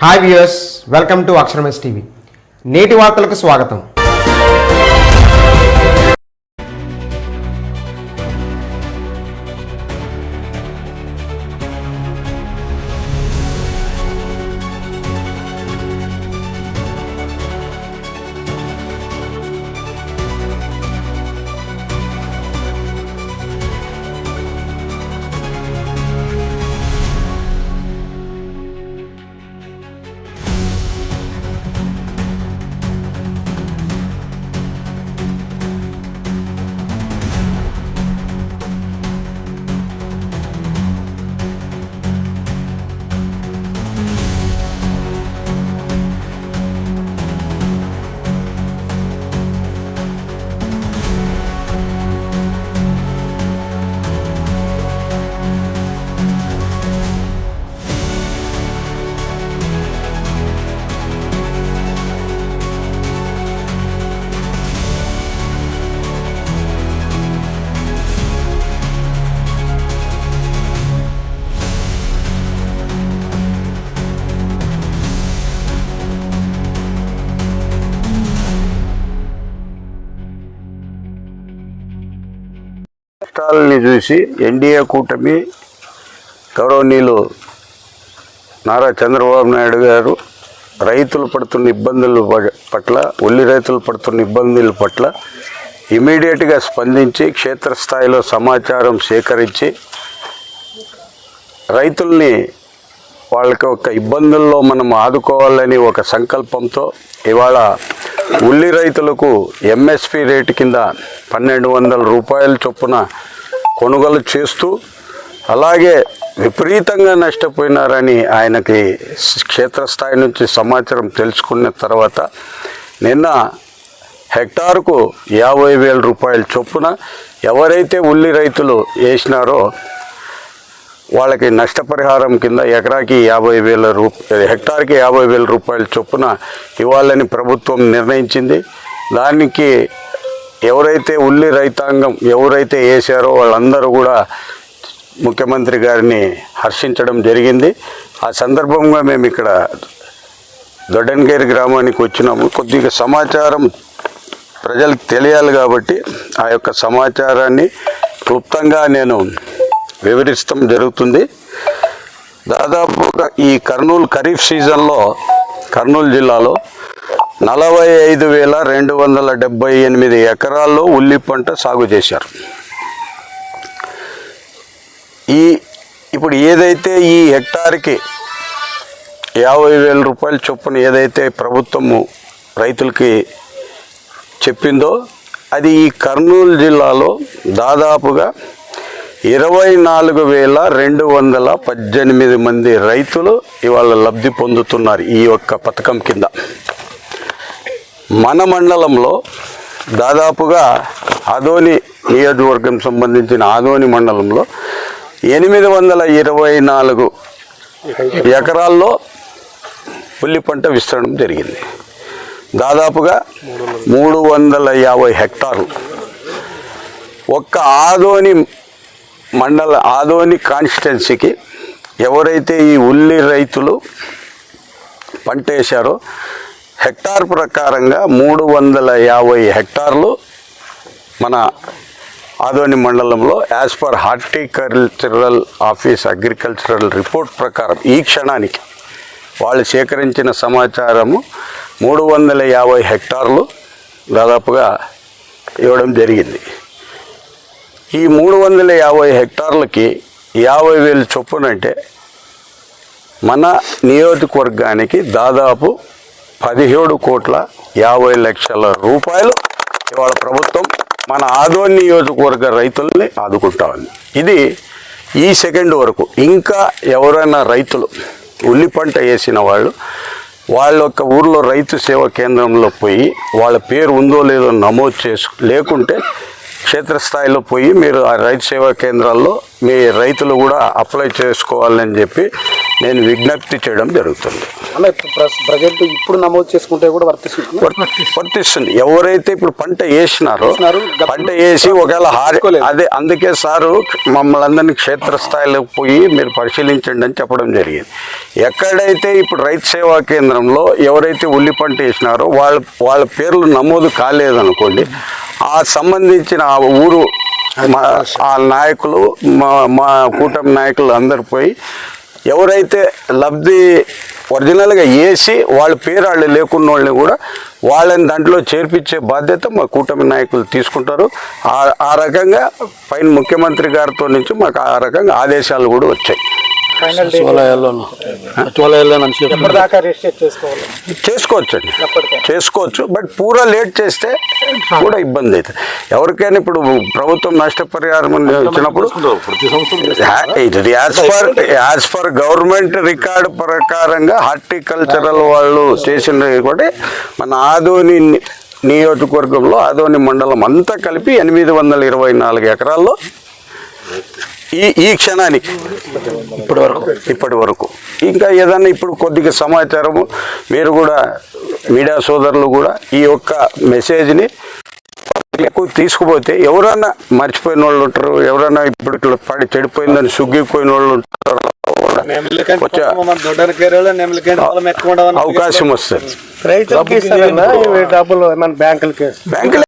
Hi viewers welcome to Aksharamas TV నేటి వార్తలకు స్వాగతం. రాష్ట్రాలని చూసి ఎన్డీఏ కూటమి గౌరవనీయులు నారా చంద్రబాబు నాయుడు గారు రైతులు పడుతున్న ఇబ్బందుల పట్ల ఉల్లి రైతులు పడుతున్న ఇబ్బందుల పట్ల ఇమీడియట్గా స్పందించి క్షేత్రస్థాయిలో సమాచారం సేకరించి రైతుల్ని వాళ్ళకి ఒక ఇబ్బందుల్లో మనం ఆదుకోవాలని ఒక సంకల్పంతో ఇవాళ ఉల్లి రైతులకు ఎంఎస్పి రేటు కింద పన్నెండు వందల రూపాయల చొప్పున కొనుగోలు చేస్తూ అలాగే విపరీతంగా నష్టపోయినారని ఆయనకి క్షేత్రస్థాయి నుంచి సమాచారం తెలుసుకున్న తర్వాత నిన్న హెక్టార్కు యాభై వేల రూపాయల చొప్పున ఎవరైతే ఉల్లి రైతులు వేసినారో వాళ్ళకి నష్టపరిహారం కింద ఎకరాకి యాభై వేల రూ హెక్టార్కి యాభై వేల రూపాయల చొప్పున ఇవ్వాలని ప్రభుత్వం నిర్ణయించింది. దానికి ఎవరైతే ఉల్లి రైతాంగం ఎవరైతే వేశారో వాళ్ళందరూ కూడా ముఖ్యమంత్రి గారిని హర్షించడం జరిగింది. ఆ సందర్భంగా మేము ఇక్కడ దొడ్డన్గేరి గ్రామానికి వచ్చినాము. కొద్దిగా సమాచారం ప్రజలకు తెలియాలి కాబట్టి ఆ యొక్క సమాచారాన్ని క్లుప్తంగా నేను వివరిస్తాం జరుగుతుంది. దాదాపుగా ఈ కర్నూలు ఖరీఫ్ సీజన్లో కర్నూలు జిల్లాలో నలభై ఐదు వేల రెండు వందల డెబ్బై ఎనిమిది ఎకరాల్లో ఉల్లి పంట సాగు చేశారు. ఈ ఇప్పుడు ఏదైతే ఈ హెక్టార్కి యాభై వేల రూపాయల చొప్పున ఏదైతే ప్రభుత్వము రైతులకి చెప్పిందో అది ఈ కర్నూలు జిల్లాలో దాదాపుగా ఇరవై నాలుగు వేల రెండు వందల పద్దెనిమిది మంది రైతులు ఇవాళ లబ్ధి పొందుతున్నారు ఈ యొక్క పథకం కింద. మన మండలంలో దాదాపుగా ఆదోని నియోజకవర్గం సంబంధించిన ఆదోని మండలంలో ఎనిమిది వందల ఇరవై నాలుగు ఎకరాల్లో ఉల్లి పంట విస్తరణం జరిగింది. దాదాపుగా మూడు వందల యాభై హెక్టార్లు. ఒక్క ఆదోని మండల ఆదోని కాన్స్టిట్యున్సీకి ఎవరైతే ఈ ఉల్లి రైతులు పంట వేశారో హెక్టార్ ప్రకారంగా మూడు వందల యాభై హెక్టార్లు మన ఆదోని మండలంలో as per horticultural office agricultural report ప్రకారం ఈ క్షణానికి వాళ్ళు సేకరించిన సమాచారము మూడు వందల యాభై హెక్టార్లు దాదాపుగా ఇవ్వడం జరిగింది. ఈ మూడు వందల యాభై హెక్టార్లకి యాభై వేలు చొప్పునంటే మన నియోజకవర్గానికి దాదాపు పదిహేడు కోట్ల యాభై లక్షల రూపాయలు ఇవాళ ప్రభుత్వం మన ఆదోని నియోజకవర్గ రైతుల్ని ఆదుకుంటా ఉంది ఇది ఈ సెకండ్ వరకు. ఇంకా ఎవరైనా రైతులు ఉల్లి పంట వేసిన వాళ్ళు వాళ్ళ యొక్క ఊర్లో రైతు సేవా కేంద్రంలో పోయి వాళ్ళ పేరు ఉందో లేదో నమోదు చేసు లేకుంటే క్షేత్రస్థాయిలో పోయి మీరు ఆ రైతు సేవా కేంద్రాల్లో మీ రైతులు కూడా అప్లై చేసుకోవాలని చెప్పి నేను విజ్ఞప్తి చేయడం జరుగుతుంది. ప్రజెంట్ ఇప్పుడు నమోదు చేసుకుంటే కూడా వర్తిస్తుంది? వర్తి- వర్తిస్తుంది. ఎవరైతే ఇప్పుడు పంట వేసినారో పంట వేసి ఒకవేళ హారి. అదే అందుకే సారు మమ్మల్ని అందరినీ క్షేత్రస్థాయిలో పోయి మీరు పరిశీలించండి అని చెప్పడం జరిగింది. ఎక్కడైతే ఇప్పుడు రైతు సేవా కేంద్రంలో ఎవరైతే ఉల్లి పంట వేసినారో వాళ్ళ వాళ్ళ పేర్లు నమోదు కాలేదనుకోండి ఆ సంబంధించిన ఆ ఊరు మా ఆ నాయకులు మా మా కూటమి నాయకులు అందరు పోయి ఎవరైతే లబ్ధి ఒరిజినల్గా వేసి వాళ్ళ పేరు వాళ్ళు లేకున్న వాళ్ళని కూడా వాళ్ళని దాంట్లో చేర్పించే బాధ్యత మా కూటమి నాయకులు తీసుకుంటారు. ఆ ఆ రకంగా పైన ముఖ్యమంత్రి గారితో నుంచి మాకు ఆ రకంగా ఆదేశాలు కూడా వచ్చాయి. ఫైనల్ చేసుకోవచ్చండి. ఎప్పటికే. చేసుకోవచ్చు. బట్ పూరా లేట్ చేస్తే కూడా ఇబ్బంది అవుతుంది. ఎవరికైనా ఇప్పుడు ప్రభుత్వం నష్టపరిహారం ఇది as per as per government record ప్రకారంగా హార్టికల్చరల్ వాళ్ళు చేసిన కూడా మన ఆదోని నియోజకవర్గంలో ఆదోని మండలం అంతా కలిపి ఎనిమిది వందల ఇరవై నాలుగు ఎకరాల్లో ఈ ఈ క్షణానికి ఇప్పటి వరకు ఇప్పటి వరకు. ఇంకా ఏదన్నా ఇప్పుడు కొద్దిగా సమాచారము మీరు కూడా మీడియా సోదరులు కూడా ఈ యొక్క మెసేజ్ని ఎక్కువ తీసుకుపోతే ఎవరన్నా మర్చిపోయిన వాళ్ళు ఉంటారు ఎవరన్నా ఇప్పుడు ఇట్లా పడి చెడిపోయిందని సుగ్గిపోయిన వాళ్ళు ఉంటారు అవకాశం వస్తుంది. రైతులకి ఇస్తారన్నా ఇవి డబ్బులు ఏమైనా బ్యాంకులకి బ్యాంకులు